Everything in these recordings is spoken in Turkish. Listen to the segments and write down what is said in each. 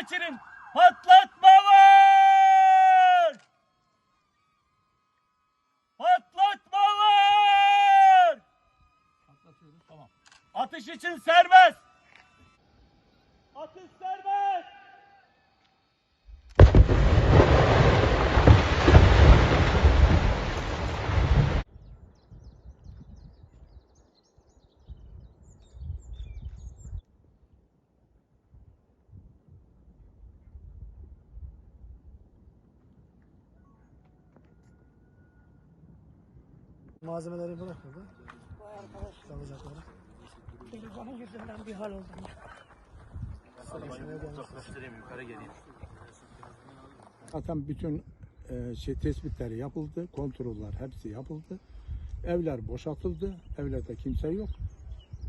geçirin. Patlatma var. Patlatma var. Atlatıyoruz. Tamam. Atış için serbest. Atış serbest. Malzemeleri bırak burada. Vay arkadaş. Telefonun yüzünden bir hal oldum. Gelmiş. Zaten bütün e, şey tespitleri yapıldı, kontroller hepsi yapıldı. Evler boşaltıldı, evlerde kimse yok.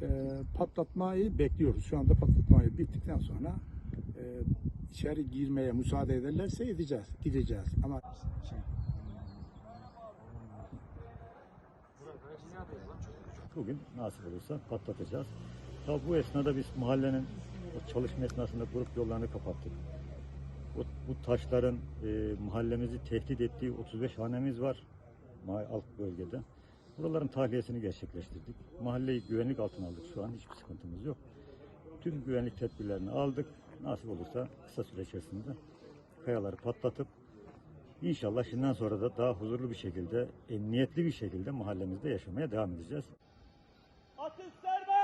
E, patlatmayı bekliyoruz. Şu anda patlatmayı bittikten sonra e, içeri girmeye müsaade ederlerse edeceğiz, gideceğiz. Ama Bugün nasip olursa patlatacağız. Tabi bu esnada biz mahallenin o çalışma esnasında grup yollarını kapattık. Bu, bu taşların e, mahallemizi tehdit ettiği 35 hanemiz var alt bölgede. Buraların tahliyesini gerçekleştirdik. Mahalleyi güvenlik altına aldık şu an hiçbir sıkıntımız yok. Tüm güvenlik tedbirlerini aldık. Nasip olursa kısa süre içerisinde kayaları patlatıp İnşallah şimdiden sonra da daha huzurlu bir şekilde, emniyetli bir şekilde mahallemizde yaşamaya devam edeceğiz. Atış serbest.